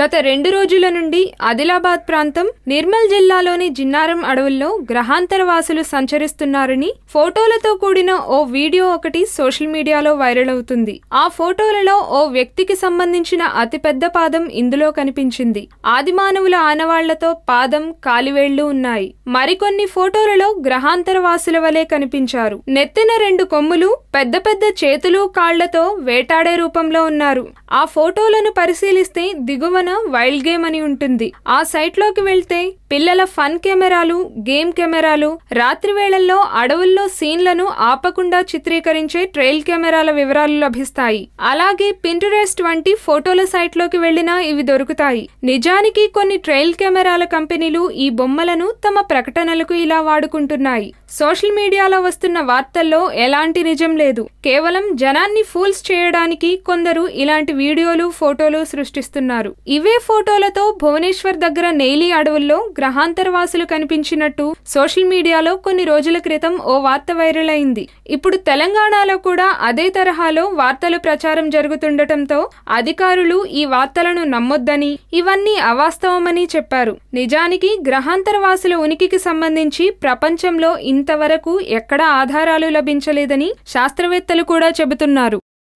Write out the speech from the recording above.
గత రెండు రోజుల నుండి ఆదిలాబాద్ ప్రాంతం నిర్మల్ జిల్లాలోని జిన్నారం అడవుల్లో గ్రహాంతర వాసులు సంచరిస్తున్నారని ఫోటోలతో కూడిన ఓ వీడియో ఒకటి సోషల్ మీడియాలో వైరల్ అవుతుంది. ఆ ఫోటోలలో ఓ వ్యక్తికి సంబంధించిన అతిపెద్ద పాదం ఇందులో కనిపించింది. ఆదిమానవుల ఆనవాళ్ళతో పాదం కాలివేళ్ళు ఉన్నాయి. మరికొన్ని ఫోటోలలో గ్రహాంతర వాసుల వలె కనిపించారు. నెత్తిన రెండు కొమ్ములు పెద్ద పెద్ద చేతులు కాళ్ళతో వేటాడే రూపంలో ఉన్నారు. ఆ ఫోటోలను పరిశీలిస్తే దిగువ దిగువన వైల్డ్ గేమ్ అని ఉంటుంది. ఆ సైట్లోకి వెళ్తే పిల్లల ఫన్ కెమెరాలు గేమ్ కెమెరాలు రాత్రి వేళల్లో అడవుల్లో సీన్లను ఆపకుండా చిత్రీకరించే ట్రైల్ కెమెరాల వివరాలు లభిస్తాయి. అలాగే పింటరెస్ట్ వంటి ఫోటోల సైట్లోకి వెళ్ళినా ఇవి దొరుకుతాయి. నిజానికి కొన్ని ట్రైల్ కెమెరాల కంపెనీలు ఈ బొమ్మలను తమ ప్రకటనలకు ఇలా వాడుకుంటున్నాయి. సోషల్ మీడియాలో వస్తున్న వార్తల్లో ఎలాంటి నిజం లేదు. కేవలం జనాన్ని ఫూల్స్ చేయడానికి కొందరు ఇలాంటి వీడియోలు ఫోటోలు సృష్టిస్తున్నారు. ఇవే ఫోటోలతో భువనేశ్వర్ దగ్గర నెయిలీ అడవుల్లో గ్రహాంతరవాసులు కనిపించినట్టు సోషల్ మీడియాలో కొన్ని రోజుల క్రితం ఓ వార్త వైరల్ అయింది. ఇప్పుడు తెలంగాణలో కూడా అదే తరహాలో వార్తలు ప్రచారం జరుగుతుండటంతో అధికారులు ఈ వార్తలను నమ్మొద్దని ఇవన్నీ అవాస్తవమని చెప్పారు. నిజానికి గ్రహాంతరవాసుల ఉనికికి సంబంధించి ప్రపంచంలో ఇంతవరకు ఎక్కడా ఆధారాలు లభించలేదని శాస్త్రవేత్తలు కూడా చెబుతున్నారు.